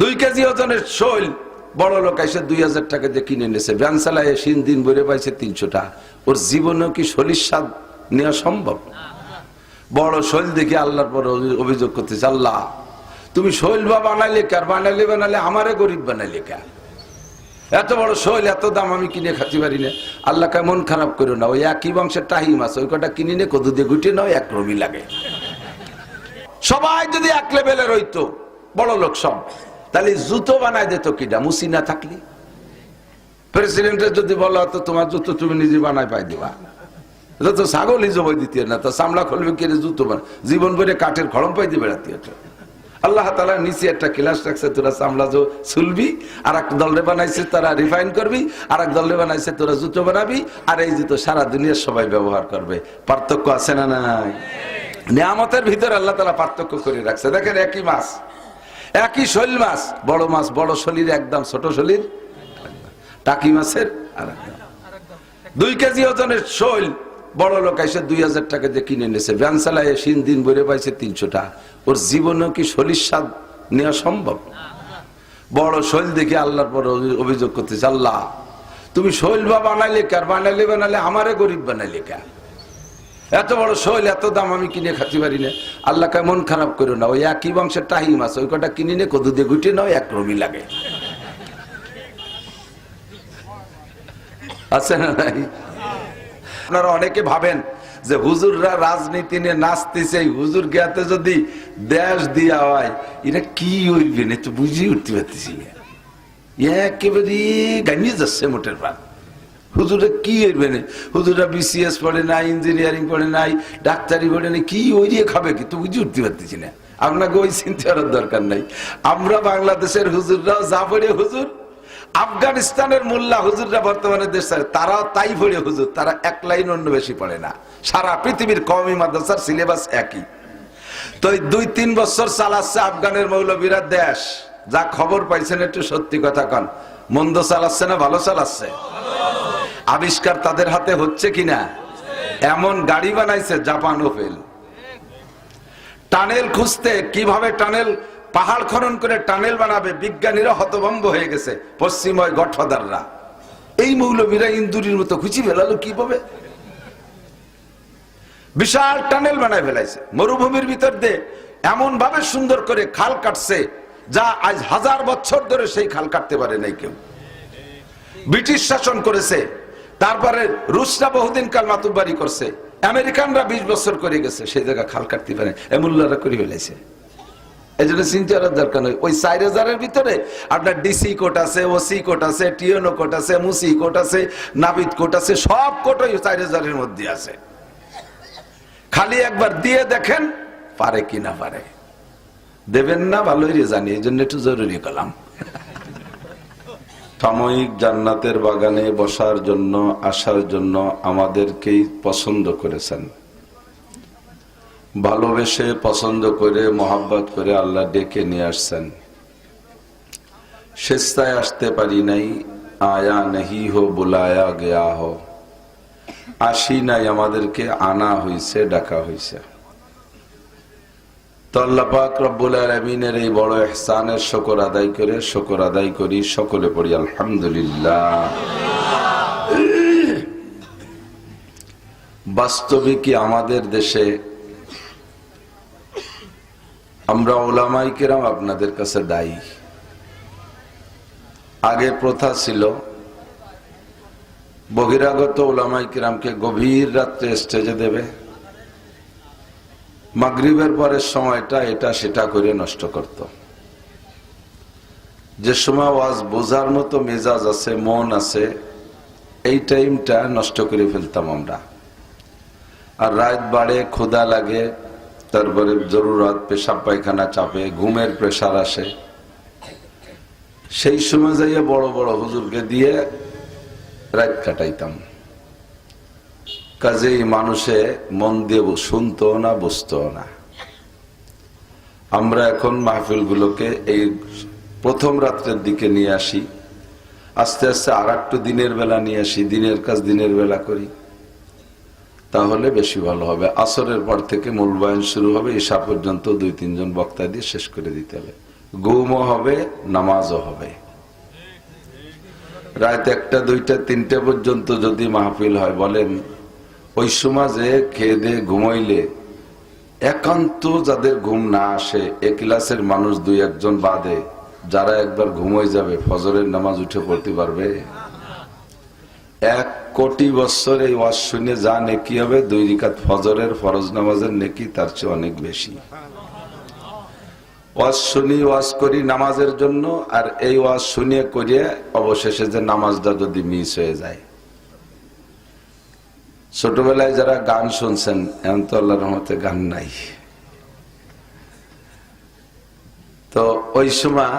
দুই কেজি ওজনের শৈল, বড় লোক এসে দুই হাজার টাকা দিয়ে কিনে নিয়েছে ভ্যান চালায় সিন দিন ভরে পাইছে তিনশোটা ওর জীবনেও কি শরীর স্বাদ নেওয়া সম্ভব? বড় শৈল দেখে আল্লাহর পর অভিযোগ করতেছে, আল্লাহ, তুমি শৈল বা বানাইলে কার বানাইলে বানালে আমারে গরিব বানাইলে কার এত বড় শৈল, এত দাম আমি কিনে খাতে পারি না। আল্লাহ কেমন খারাপ করো না, ওই একই বংশের টাহি মাছ ওই কটা কিনে নে, কদু দিয়ে গুটে নাও, এক রবি লাগে। সবাই যদি এক লেভেলের হইতো, বড় লোক সব। তাহলে জুতো বানায় দিত কিনা মুসি না থাকলি। প্রেসিডেন্টের যদি বলো, তো তোমার জুতো তুমি নিজে বানায় পাই দিবা। এটা তো ছাগলই জবাই দিতে না, তো চামড়া খুলবে কে জুতো বানা জীবন ভরে কাঠের খড়ম পাই দিবে রাতে আল্লাহ তালা নিচে একটা ক্লাস রাখছে, তোরা চামড়া জো ছুলবি আর এক দলে বানাইছে, তারা রিফাইন করবি আর এক দলে বানাইছে, তোরা জুতো বানাবি, আর এই জুতো সারা দুনিয়ার সবাই ব্যবহার করবে। পার্থক্য আছে না নাই? নিয়ামতের ভিতরে আল্লাহ তালা পার্থক্য করে রাখছে। দেখেন একই মাছ। একই শৈল মাছ, বড় মাছ, বড় শরীর একদম, ছোট শরীর টাকি মাছের আর। দুই কেজি ওজনের শৈল, বড় লোক এসে দুই হাজার টাকা দিয়ে কিনে নিয়েছে ভ্যান চালায় সিন দিন ভরে পাইছে তিনশোটা। ওর জীবনেও কি শরীর স্বাদ নেওয়া সম্ভব? বড় শৈল দেখে আল্লাহর পর অভি- অভিযোগ করতেছে, আল্লাহ, তুমি শৈল বা বানাইলে কার বানাইলে বানালে আমারে গরিব বানাইলে কার এত বড় শৈল, এত দাম আমি কিনে খাতে পারি না। আল্লাহ কেমন খারাপ করো না, ওই একই বংশের টাহি মাছ ওই কটা কিনে নে, কদু দিয়ে গুটে নাও, এক রবি লাগে। আছে না নাই? আপনারা অনেকে ভাবেন যে হুজুররা রাজনীতি নিয়ে নাচতেছে হুজুর জ্ঞাতে যদি দেশ দিয়া হয় এটা কি হইবে? না তো বুঝি উঠতে পারতেছি একেবারে গানিয়ে যাচ্ছে মোটের পান হুজুরে কি না হুজুরা বিসিএস পড়ে নাই ইঞ্জিনিয়ারিং পড়ে নাই, ডাক্তারি পড়ে নাই, কি ওই দিয়ে খাবে কি? তো বুঝে উঠতে পারতেছি না। আপনাকে ওই চিন্তা করার দরকার নাই। আমরা বাংলাদেশের হুজুররাও যা পড়ে হুজুর, আফগানিস্তানের মোল্লা হুজুররা বর্তমানে দেশ তারাও তাই পড়ে হুজুর, তারা এক লাইন অন্য বেশি পড়ে না। সারা পৃথিবীর কওমি মাদ্রাসার সিলেবাস একই। তো দুই তিন বছর চালাচ্ছে আফগানের মৌলবীরা দেশ। যা খবর পাইছেন একটু সত্যি কথা কন। মন্দ চালাচ্ছে না ভালো চালাচ্ছে? আবিষ্কার তাদের হাতে হচ্ছে কিনা? এমন গাড়ি বানাইছে জাপান ওপেল। টানেল খুঁজতে কীভাবে টানেল, পাহাড় খনন করে টানেল বানাবে বিজ্ঞানীরা হতভম্ব হয়ে গেছে পশ্চিময় গঠফাদাররা এই মৌলবীরা ইন্দুরির মতো খুঁজি ফেলালো কীভাবে? বিশাল টানেল বানায় ফেলাইছে। মরুভূমির ভিতর দিয়ে এমন ভাবে সুন্দর করে খাল কাটছে যা আজ হাজার বছর ধরে সেই খাল কাটতে পারে নাই কেউ। ব্রিটিশ শাসন করেছে তারপরে রুশরা বহুদিন কাল মাতুবারি করছে। আমেরিকানরা বিশ বছর করে গেছে, সেই জায়গা খাল কাটতে পারে এমুল্লারা করে ফেলেছে। এই জন্য চিন্তা করার দরকার নয় ওই চার হাজারের ভিতরে আপনার ডিসি কোট আছে, ওসি কোট আছে, টিএনও কোট আছে, মুসি কোট আছে, নাবিদ কোট আছে, সব কোট ওই চার হাজারের মধ্যে আছে। খালি একবার দিয়ে দেখেন, পারে কি না পারে। দেবেন না, ভালোই জানি এই জন্য একটু জরুরি করলাম সাময়িক জান্নাতের বাগানে বসার জন্য, আসার জন্য আমাদেরকেই পছন্দ করেছেন। ভালোবেসে পছন্দ করে, মোহাব্বত করে আল্লাহ ডেকে নিয়ে আসছেন। স্বেচ্ছায় আসতে পারি নাই, আয়া নেহি হো বুলায়া গেয়া হো। আসি নাই, আমাদেরকে আনা হইছে, ডাকা হইছে। তো আল্লাহ রব্বুল আলমিনের এই বড় এহসানের শকর আদায় করে, শকর আদায় করি, সকলে পড়ি, আলহামদুলিল্লাহ। বাস্তবিকই আমাদের দেশে আমরা ওলামাই কেরাম আপনাদের কাছে দায়ী। আগে প্রথা ছিল, বহিরাগত ওলামাই কিরামকে গভীর রাত্রে স্টেজে দেবে। মাগরিবের পরের সময়টা এটা সেটা করে নষ্ট করত। যে সময় ওয়াজ বোঝার মতো মেজাজ আছে, মন আছে, এই টাইমটা নষ্ট করে ফেলতাম আমরা। আর রাত বাড়ে ক্ষুদা লাগে, তারপরে জরুরত, পেশাব পায়খানা চাপে, ঘুমের প্রেশার আসে। সেই সময় যাইয়া বড় বড় হুজুরকে দিয়ে রাত কাটাইতাম। কাজেই মানুষে মন দিয়ে শুনতো না বুঝতো না। আমরা এখন মাহফিলগুলোকে এই প্রথম রাত্রের দিকে নিয়ে আসি। আস্তে আস্তে আর একটু দিনের বেলা নিয়ে আসি, দিনের কাজ দিনের বেলা করি। তাহলে বেশি ভালো হবে। আসরের পর থেকে মূল বয়ান শুরু হবে, ঈশা পর্যন্ত দুই, তিনজন বক্তা দিয়ে শেষ করে দিতে হবে। ঘুমও হবে, নামাজও হবে। রাত একটা, দুইটা, তিনটা পর্যন্ত যদি মাহফিল হয়, বলেন ওই সমাজে খেয়ে দিয়ে ঘুমাইলে একান্ত যাদের ঘুম না আসে, এ ক্লাসের মানুষ দুই একজন বাদে, যারা একবার ঘুমোয় যাবে, ফজরের নামাজ উঠে পড়তে পারবে? এক কোটি বছর এই ওয়াজ শুনে যা নেকি হবে, দুই রিকাত ফজরের ফরজ নামাজের নেকি তার চেয়ে অনেক বেশি। ওয়াজ শুনি, ওয়াজ করি নামাজের জন্য, আর এই ওয়াজ শুনিয়ে করিয়ে অবশেষে যে নামাজটা যদি মিস হয়ে যায়। ছোটবেলায় যারা গান শুনছেন এমন তো আল্লাহ রহমতে গান নাই। তো ওই সময়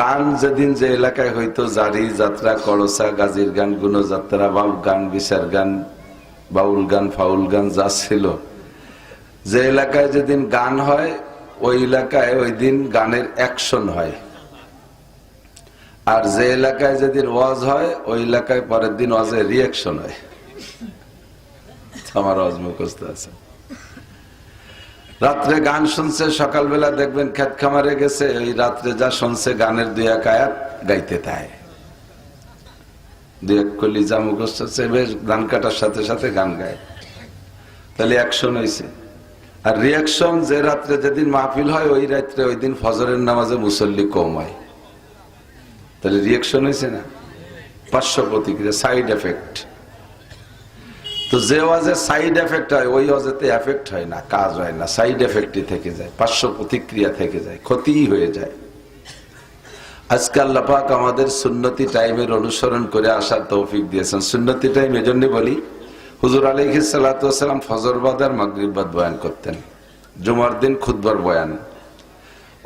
গান যেদিন যে এলাকায় হইতো, জারি, যাত্রা করসা গাজির গান, গুণযাত্রা, বাউল গান, বিচার গান, বাউল গান, ফাউল গান, যা ছিল, যে এলাকায় যেদিন গান হয়, ওই এলাকায় ওই দিন গানের অ্যাকশন হয়। আর যে এলাকায় যেদিন ওয়াজ হয়, ওই এলাকায় পরের দিন ওয়াজের রিয়াকশন হয়। আমার মুখস্থ আছে। রাত্রে গান শুনছে, সকালবেলা দেখবেন খেত খামারে গেছে ওই রাত্রে যা শুনছে গানের দুই এক আয়াত গাইতে তাই দুই এক কলি যা আছে, বেশ গান কাটার সাথে সাথে গান গায়। তাহলে অ্যাকশন হয়েছে আর রিয়াকশন যে রাত্রে যেদিন মাহফিল হয়, ওই রাত্রে ওই দিন ফজরের নামাজে মুসল্লি কম হয়। তাহলে রিয়াকশন হয়েছে না? পার্শ্ব প্রতিক্রিয়া সাইড এফেক্ট তো যে ওয়াজে সাইড এফেক্ট হয়, ওই ওয়াজেতে এফেক্ট হয় না, কাজ হয় না সাইড এফেক্টই থেকে যায়, পার্শ্ব প্রতিক্রিয়া থেকে যায় ক্ষতিই হয়ে যায়। আজকে আল্লাহ পাক আমাদের সুন্নতি টাইমের অনুসরণ করে আসার তৌফিক দিয়েছেন। সুন্নতি টাইম এজন্য বলি, হুজুর আলহি সাল্লাম ফজরবাদ আর মাগরিবাদ বয়ান করতেন। জুমার দিন খুদবার বয়ান।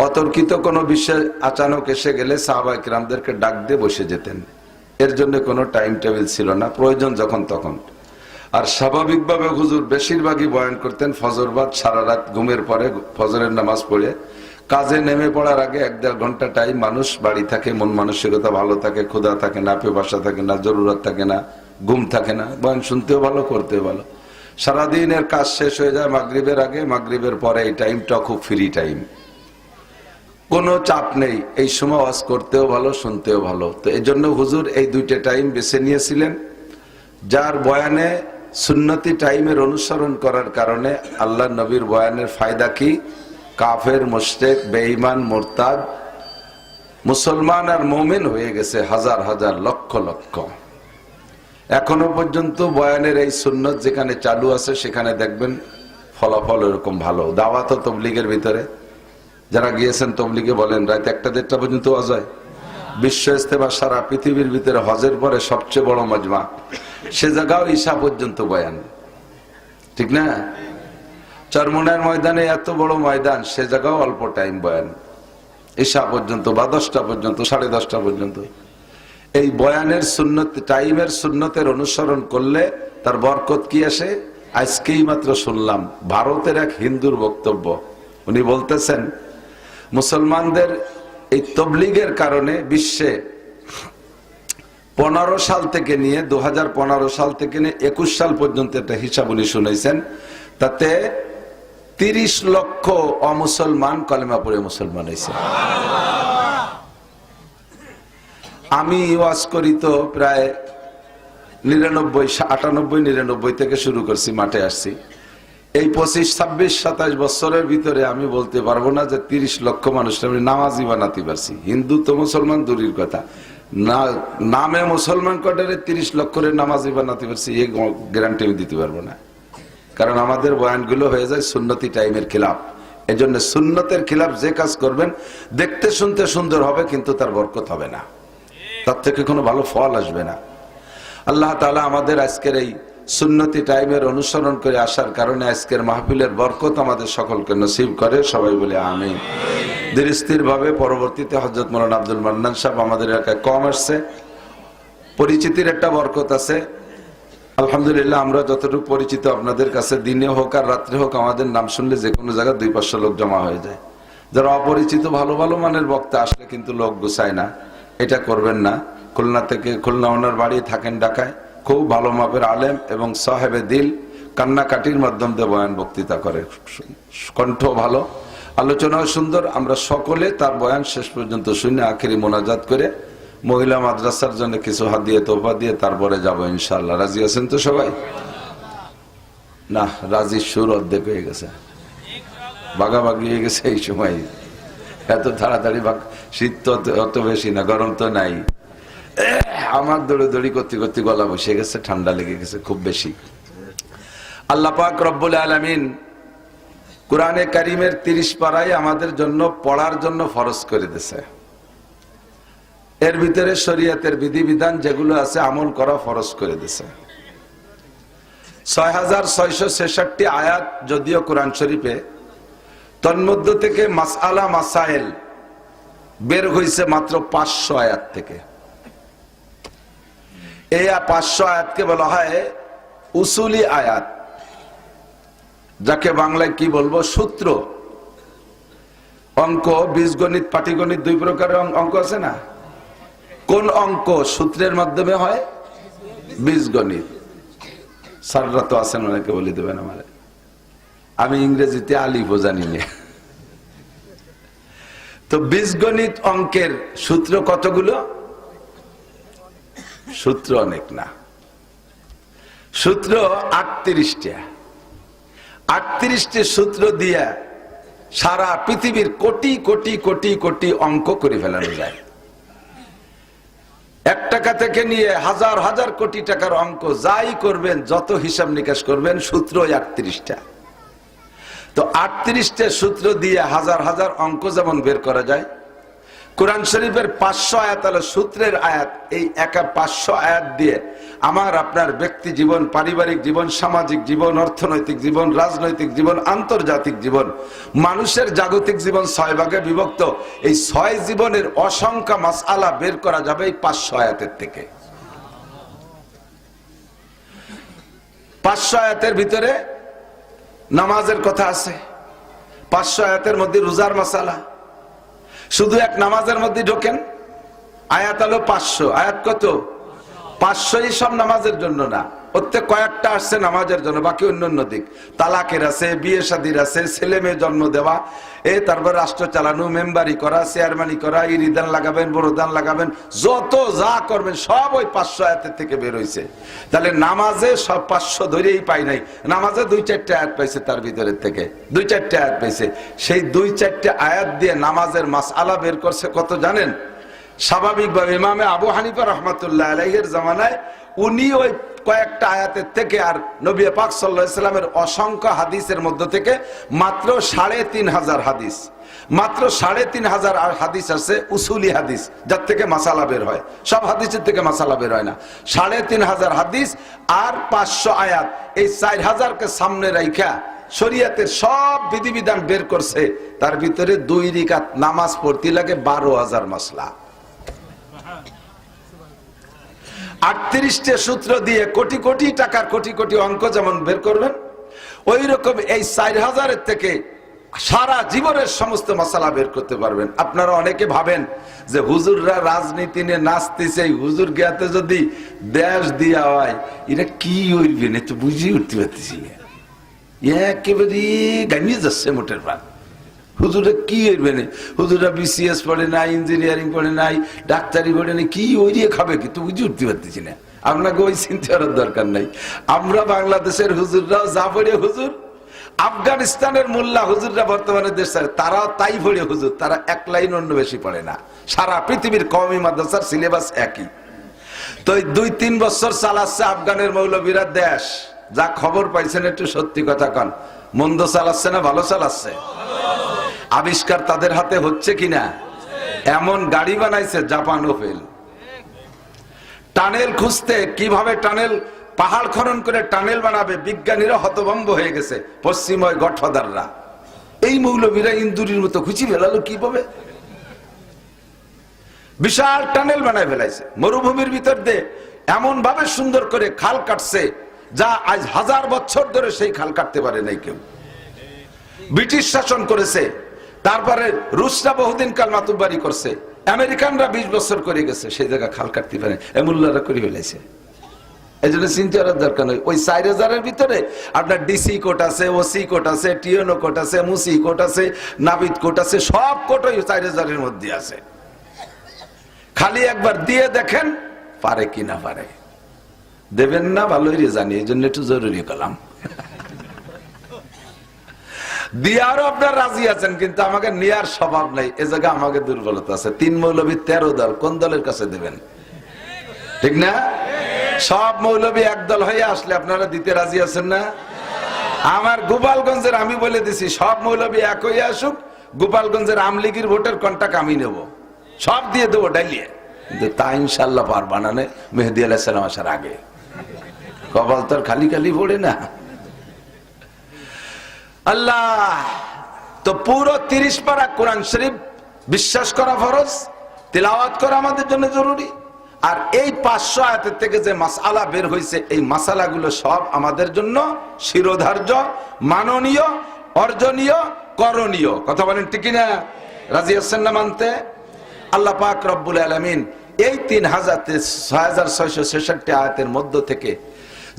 অতর্কিত কোনো বিষয় আচানক এসে গেলে সাহাবাই কিরামদেরকে ডাক দিয়ে বসে যেতেন। এর জন্য কোনো টাইম টেবিল ছিল না, প্রয়োজন যখন তখন। আর স্বাভাবিকভাবে হুজুর বেশিরভাগই বয়ান করতেন ফজরবাদ সারা রাত ঘুমের পরে ফজরের নামাজ পড়ে। কাজে নেমে পড়ার আগে এক দেড় ঘণ্টা টাইম মানুষ বাড়ি থাকে, মন মানসিকতা ভালো থাকে, ক্ষুধা থাকে না পেপাসা থাকে না, জরুরত থাকে না, ঘুম থাকে না, বয়ান শুনতেও ভালো, করতেও ভালো। সারাদিনের কাজ শেষ হয়ে যায় মাগরিবের আগে, মাগরিবের পরে এই টাইমটা খুব ফ্রি টাইম কোনো চাপ নেই, এই সময় ওয়াজ করতেও ভালো, শুনতেও ভালো। তো এই জন্য হুজুর এই দুইটা টাইম বেছে নিয়েছিলেন। যার বয়ানে সুন্নতি টাইমের অনুসরণ করার কারণে আল্লাহ নবীর বয়ানের ফায়দা কি? কাফের, মুশরেক, বেঈমান, মোরতাদ, মুসলমান আর মোমেন হয়ে গেছে হাজার হাজার লক্ষ লক্ষ। এখনও পর্যন্ত বয়ানের এই সুন্নত যেখানে চালু আছে, সেখানে দেখবেন ফলাফল এরকম ভালো। দাওয়াত তবলিগের ভিতরে। যারা গিয়েছেন তবলিগে বলেন, রাত একটা দেড়টা পর্যন্ত অজয় বিশ্ব ইস্তেমা সারা পৃথিবীর ভিতরে হজের পরে সবচেয়ে বড় মজমা। সে জায়গাও ঈশা পর্যন্ত বয়ান। ঠিক না? চরমনের ময়দানে এত বড় ময়দান, সে জায়গাও অল্প টাইম বয়ান। ঈশা পর্যন্ত বা দশটা পর্যন্ত, সাড়ে দশটা পর্যন্ত। এই বয়ানের সুন্নত, টাইমের সুন্নতের অনুসরণ করলে তার বরকত কি আসে? আজকেই মাত্র শুনলাম, ভারতের এক হিন্দুর বক্তব্য। উনি বলতেছেন, মুসলমানদের এই তবলিগের কারণে বিশ্বে পনেরো সাল থেকে নিয়ে দু হাজার পনেরো সাল থেকে নিয়ে একুশ সাল পর্যন্ত একটা হিসাব উনি শুনেছেন। তাতে তিরিশ লক্ষ অমুসলমান কলেমা পড়ে মুসলমান হয়েছে। আমি ওয়াজ করি তো প্রায় নিরানব্বই, আটানব্বই, নিরানব্বই থেকে শুরু করছি, মাঠে আসছি। এই পঁচিশ, ছাব্বিশ, সাতাশ বছরের ভিতরে আমি বলতে পারব না যে তিরিশ লক্ষ মানুষ আমি নামাজি বানাতে পারছি। হিন্দু তো মুসলমান, দূরের কথা। না, নামে মুসলমান কটারে তিরিশ লক্ষের নামাজ বানাতে পারছি এই গ্যারান্টি আমি দিতে পারব না। কারণ আমাদের বয়ানগুলো হয়ে যায় সুন্নতি টাইমের খিলাফ। জন্য সুন্নতের খিলাফ যে কাজ করবেন, দেখতে শুনতে সুন্দর হবে, কিন্তু তার বরকত হবে না। তার থেকে কোনো ভালো ফল আসবে না। আল্লাহ তালা আমাদের আজকের এই সুন্নতি টাইমের অনুসরণ করে আসার কারণে আজকের মাহফিলের বরকত আমাদের সকলকে নসিব করে, সবাই বলে আমি ধীরস্থির ভাবে পরবর্তীতে হজরত মোলান আব্দুল মান্নান সাহেব আমাদের এলাকায় কম আসছে। পরিচিতির একটা বরকত আছে। আলহামদুলিল্লাহ, আমরা যতটুকু পরিচিত আপনাদের কাছে, দিনে হোক আর রাত্রে হোক, আমাদের নাম শুনলে যে কোনো জায়গায় দুই পাঁচশো লোক জমা হয়ে যায়। যারা অপরিচিত, ভালো ভালো মানের বক্তা, আসলে কিন্তু লোক গুছায় না। এটা করবেন না। খুলনা থেকে, খুলনা ওনার বাড়ি থাকেন ঢাকায়। খুব ভালো মাপের আলেম এবং সাহেবে দিল কান্নাকাটির মাধ্যম দিয়ে বয়ান বক্তৃতা করে। কণ্ঠ ভালো, আলোচনাও সুন্দর, আমরা সকলে তার বয়ান শেষ পর্যন্ত শুনে আখেরি মোনাজাত করে মহিলা মাদ্রাসার জন্য কিছু হাত দিয়ে তোফা দিয়ে তারপরে যাব ইনশাল্লাহ রাজি আছেন তো সবাই? না, রাজির সুর অর্ধেক হয়ে গেছে। বাগাবাগি হয়ে গেছে এই সময়। এত তাড়াতাড়ি শীত তো অত- বেশি না, গরম তো নাই। আমার দৌড়ে দৌড়ি করতে করতে গলা বসে গেছে, ঠান্ডা লেগে গেছে খুব বেশি। আল্লাহ পাক রব্বুল আলমিন কোরআনে কারিমের তিরিশ পাড়ায় আমাদের জন্য পড়ার জন্য ফরজ করে দিছে এর ভিতরে শরীয়তের বিধিবিধান যেগুলো আছে, আমল করা ফরজ করে দিছে ছয় হাজার ছয়শো ছেষট্টি আয়াত যদিও কোরআন শরীফে, তন্মধ্য থেকে মাসআলা মাসাইল বের হয়েছে মাত্র পাঁচশো আয়াত থেকে। এই পাঁচশো আয়াতকে বলা হয় উসুলি আয়াত। যাকে বাংলায় কি বলব? সূত্র। অঙ্ক, বীজগণিত, পাটিগণিত, দুই প্রকারের অঙ্ক আছে না? কোন অঙ্ক সূত্রের মাধ্যমে হয়? বীজগণিত। স্যাররা তো আছেন অনেকে বলে দেবেন আমার। আমি ইংরেজিতে আলিফও জানি না। তো বীজগণিত অঙ্কের সূত্র কতগুলো? সূত্র অনেক না। সূত্র আটত্রিশটা। আটত্রিশটি সূত্র দিয়ে সারা পৃথিবীর কোটি কোটি কোটি কোটি অঙ্ক করে ফেলানো যায়। এক টাকা থেকে নিয়ে হাজার হাজার কোটি টাকার অঙ্ক যাই করবেন, যত হিসাব নিকাশ করবেন সূত্র আটত্রিশটা। তো আটত্রিশটা সূত্র দিয়ে হাজার হাজার অঙ্ক যেমন বের করা যায় কোরআন শরীফের পাঁচশো আয়াত হলো সূত্রের আয়াত। এই একা পাঁচশো আয়াত দিয়ে আমার, আপনার ব্যক্তি জীবন, পারিবারিক জীবন, সামাজিক জীবন, অর্থনৈতিক জীবন, রাজনৈতিক জীবন, আন্তর্জাতিক জীবন, মানুষের জাগতিক জীবন ছয় ভাগে বিভক্ত। এই ছয় জীবনের অসংখ্য মাসআলা বের করা যাবে এই পাঁচশো আয়াতের থেকে। পাঁচশো আয়াতের ভিতরে নামাজের কথা আছে। পাঁচশো আয়াতের মধ্যে রোজার মাসালা। শুধু এক নামাজের মধ্যে ঢোকেন? আয়াত আলো পাঁচশো। আয়াত কত? পাঁচশোই সব নামাজের জন্য না। প্রত্যেক কয়েকটা আসছে নামাজের জন্য, বাকি অন্য অন্য দিক। তালাকের আছে, বিয়ে শাদির আছে, ছেলে মেয়ে জন্ম দেওয়া, এ তারপর রাষ্ট্র চালানো, মেম্বারি করা চেয়ারম্যানি করা ইরিদান লাগাবেন, বড় দান লাগাবেন, যত যা করবেন, সব ওই পাঁচশো আয়াতের থেকে বের হয়েছে তাহলে নামাজে সব পাঁচশো ধরেই পাই নাই। নামাজে দুই চারটে আয়াত পাইছে তার ভিতরের থেকে। দুই চারটে আয়াত পাইছে। সেই দুই চারটে আয়াত দিয়ে নামাজের মাস আলা বের করছে কত জানেন? স্বাভাবিকভাবে ইমামে আবু হানিফা রহমতুল্লাহ আলাইহের জামানায় উনি ওই কয়েকটা আয়াতের থেকে আর নবী পাক সাল্লাহ ইসলামের অসংখ্য হাদিসের মধ্য থেকে মাত্র সাড়ে তিন হাজার হাদিস। মাত্র সাড়ে তিন হাজার হাদিস আছে উসুলি হাদিস, যার থেকে মাসালা বের হয়। সব হাদিসের থেকে মাসালা বের হয় না। সাড়ে তিন হাজার হাদিস আর পাঁচশো আয়াত। এই চার হাজারকে সামনে রাইখা শরিয়াতের সব বিধিবিধান বের করছে। তার ভিতরে দুই রিকাত নামাজ পড়তে লাগে বারো হাজার মাসলা। আটত্রিশটা সূত্র দিয়ে কোটি কোটি টাকার কোটি কোটি অঙ্ক যেমন বের করবেন ওই রকম এই চার হাজারের থেকে সারা জীবনের সমস্ত মশালা বের করতে পারবেন। আপনারা অনেকে ভাবেন যে হুজুররা রাজনীতি নিয়ে নাচতেছে হুজুর জ্ঞাতে যদি দেশ দিয়া হয় এটা কি হইবে? না তো বুঝিয়ে উঠতে পারতেছি একেবারে গানিয়ে যাচ্ছে মোটের ভাগ। হুজুরে কি হইবে না? হুজুরা বিসিএস পড়ে নাই ইঞ্জিনিয়ারিং পড়ে নাই, ডাক্তারি পড়ে নাই, কি ওইরিয়ে খাবে কি? তো বুঝে উঠতে পারতেছি না। আপনাকে ওই চিন্তা করার দরকার নাই। আমরা বাংলাদেশের হুজুররাও যা পড়ে হুজুর। আফগানিস্তানের মোল্লা হুজুররা বর্তমানে দেশ তারাও তাই পড়ে হুজুর, তারা এক লাইন অন্য বেশি পড়ে না। সারা পৃথিবীর কওমি মাদ্রাসার সিলেবাস একই। তো দুই তিন বছর চালাচ্ছে আফগানের মৌলবীরা দেশ। যা খবর পাইছেন একটু সত্যি কথা কন। মন্দ চালাচ্ছে না ভালো চালাচ্ছে? আবিষ্কার তাদের হাতে হচ্ছে কিনা? এমন গাড়ি বানাইছে জাপান ওপেল টানেল খুঁজতে কীভাবে টানেল, পাহাড় খনন করে টানেল বানাবে বিজ্ঞানীরা হতভম্ব হয়ে গেছে পশ্চিময় গঠফাদাররা এই মৌলবীরা ইন্দুরির মতো খুঁজি ফেলালো কীভাবে? বিশাল টানেল বানায় ফেলাইছে। মরুভূমির ভিতর দিয়ে এমন ভাবে সুন্দর করে খাল কাটছে যা আজ হাজার বছর ধরে সেই খাল কাটতে পারে নাই কেউ। ব্রিটিশ শাসন করেছে তারপরে রুশরা বহুদিন কাল মাতুবাড়ি করছে। আমেরিকানরা বিশ বছর করে গেছে, সেই জায়গা খাল কাটতে পারে। এমুল্লারা করে ফেলেছে। এই জন্য চিন্তা করার দরকার নেই। ওই চার হাজারের ভিতরে আপনার ডিসি কোট আছে, ওসি কোট আছে, টিএনও কোট আছে, মুসি কোট আছে, নাবিদ কোট আছে, সব কোট ওই চার হাজারের মধ্যে আছে। খালি একবার দিয়ে দেখেন, পারে কি না পারে। দেবেন না, ভালোই রে জানি এই জন্য একটু জরুরি করলাম দিয়ারও আপনার রাজি আছেন, কিন্তু আমাকে নেয়ার স্বভাব নাই। এ জায়গায় আমাকে দুর্বলতা আছে। তিন মৌলবী তেরো দল, কোন দলের কাছে দেবেন? ঠিক না? সব মৌলবী একদল হয়ে আসলে আপনারা দিতে রাজি আছেন না? আমার গোপালগঞ্জের আমি বলে দিছি, সব মৌলবী এক হয়ে আসুক, গোপালগঞ্জের আমলিগির ভোটের কন্টাক্ট আমি নেব। সব দিয়ে দেবো ডাইলিয়ে কিন্তু তা ইনশাল্লাহ পার বানানে মেহেদি আলাহ সালাম আসার আগে। কপাল তোর খালি খালি পড়ে না। আল্লাহ, তো পুরো তিরিশ পারা কোরআন শরীফ বিশ্বাস করা ফরজ, তিলাওয়াত করা আমাদের জন্য জরুরি। আর এই পাঁচশো আয়াতের থেকে যে মাসালা বের হয়েছে এই মাসালাগুলো সব আমাদের জন্য শিরোধার্য, মাননীয়, অর্জনীয়, করণীয়। কথা বলেন ঠিক না রাজি আছেন না মানতে? আল্লাহ পাক রব্বুল আলমিন এই তিন হাজার ছয় হাজার ছয়শো ছেষট্টি আয়াতের মধ্য থেকে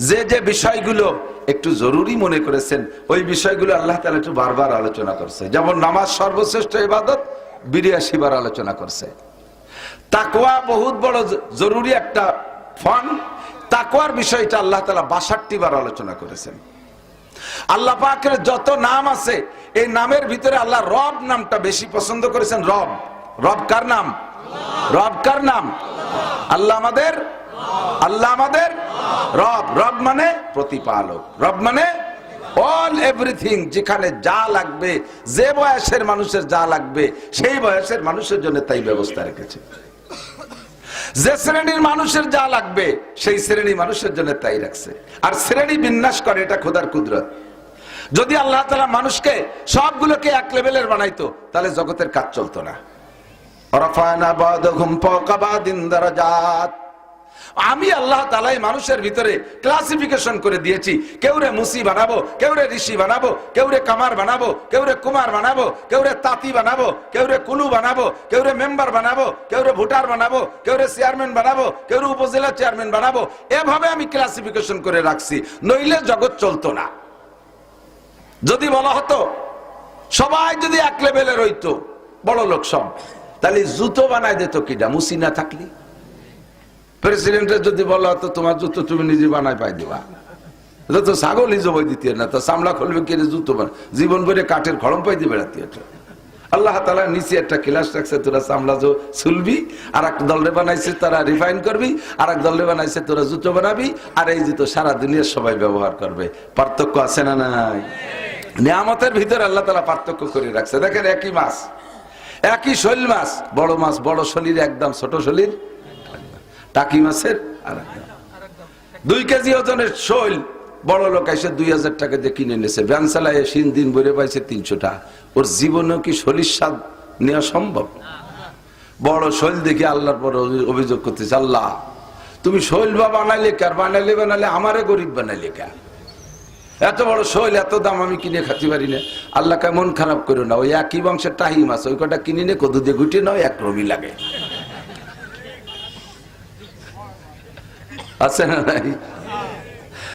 যে যে বিষয়গুলো একটু জরুরি মনে করেছেন, ওই বিষয়গুলো আল্লাহ তালা একটু বারবার আলোচনা করছে। যেমন নামাজ সর্বশ্রেষ্ঠ ইবাদত বিরিয়াশি বার আলোচনা করছে। তাকওয়া বহুত বড় জরুরি একটা ফন তাকওয়ার বিষয়টা আল্লাহ তালা বাষট্টি বার আলোচনা করেছেন। আল্লাহ পাকের যত নাম আছে, এই নামের ভিতরে আল্লাহ রব নামটা বেশি পছন্দ করেছেন। রব। রব কার নাম? রব কার নাম? আল্লাহ আমাদের আল্লাহ আমাদের রব রব মানে প্রতিপালক, রব মানে অল এভরিথিং যেখানে যা লাগবে, যে বয়সের মানুষের যা লাগবে, সেই বয়সের মানুষের জন্য তাই ব্যবস্থা রেখেছে। যে শ্রেণির মানুষের যা লাগবে, সেই শ্রেণি মানুষের জন্য তাই রাখছে। আর শ্রেণি বিন্যাস করে, এটা খোদার কুদরত। যদি আল্লাহ তালা মানুষকে সবগুলোকে এক লেভেলের বানাইতো, তাহলে জগতের কাজ চলতো না। রফানা বাদহুম ফাওকা বাদিন দারাজাত। আমি আল্লাহ তালাই মানুষের ভিতরে ক্লাসিফিকেশন করে দিয়েছি কেউ রে মুসি বানাবো কেউ রে ঋষি বানাবো কেউ রে কামার বানাবো কেউ রে কুমার বানাবো কেউ রে তাঁতি বানাবো কেউ রে কুলু বানাবো কেউ রে মেম্বার বানাবো কেউ রে ভোটার বানাবো কেউ রে চেয়ারম্যান বানাবো কেউ রে উপজেলা চেয়ারম্যান বানাবো এভাবে আমি ক্লাসিফিকেশন করে রাখছি নইলে জগৎ চলতো না যদি বলা হতো সবাই যদি এক লেভেলের হইতো বড় লোক সব তাহলে জুতো বানায় দিত কিটা মুসি না থাকলি প্রেসিডেন্টের যদি বলা হতো তোমার জুতো তুমি নিজে বানায় পাই দিবা? তো ছাগলই জবাই দিতে না, তো সামলা খুলবে কে জুতো বানা জীবন ভরে কাঠের খড়ম পাই দিয়ে বেড়াতে আল্লাহ তালা নিচে একটা ক্লাস রাখছে, তোরা জো চুলবি আর এক দলরে বানাইছে, তারা রিফাইন করবি আর এক দলরে বানাইছে, তোরা জুতো বানাবি, আর এই জুতো সারা দুনিয়ার সবাই ব্যবহার করবে। পার্থক্য আছে না নাই? নিয়ামতের ভিতরে আল্লাহ তালা পার্থক্য করে রাখছে। দেখেন একই মাছ, একই শৈল মাছ, বড় মাছ, বড় শলির একদম ছোট শরীর। টাকি মাছের আর। দুই কেজি ওজনের শৈল, বড় লোক এসে দুই হাজার টাকা দিয়ে কিনে নিয়েছে ভ্যান চালায় সিন দিন বইরে পাইছে তিনশোটা ওর জীবনেও কি শরীর স্বাদ নেওয়া সম্ভব? বড় শৈল দেখে আল্লাহর পর অভিযোগ করতেছে, আল্লাহ, তুমি শৈল বা বানাইলে কার বানাইলে বানালে আমারে গরিব বানাইলে কা? এত বড় শৈল, এত দাম আমি কিনে খাতে পারি না। আল্লাহকে মন খারাপ করো না। ওই একই বংশের টাহি মাছ ওই কটা কিনে নে, কদু দিয়ে গুটিয়ে নাও, এক রবি লাগে। Hasan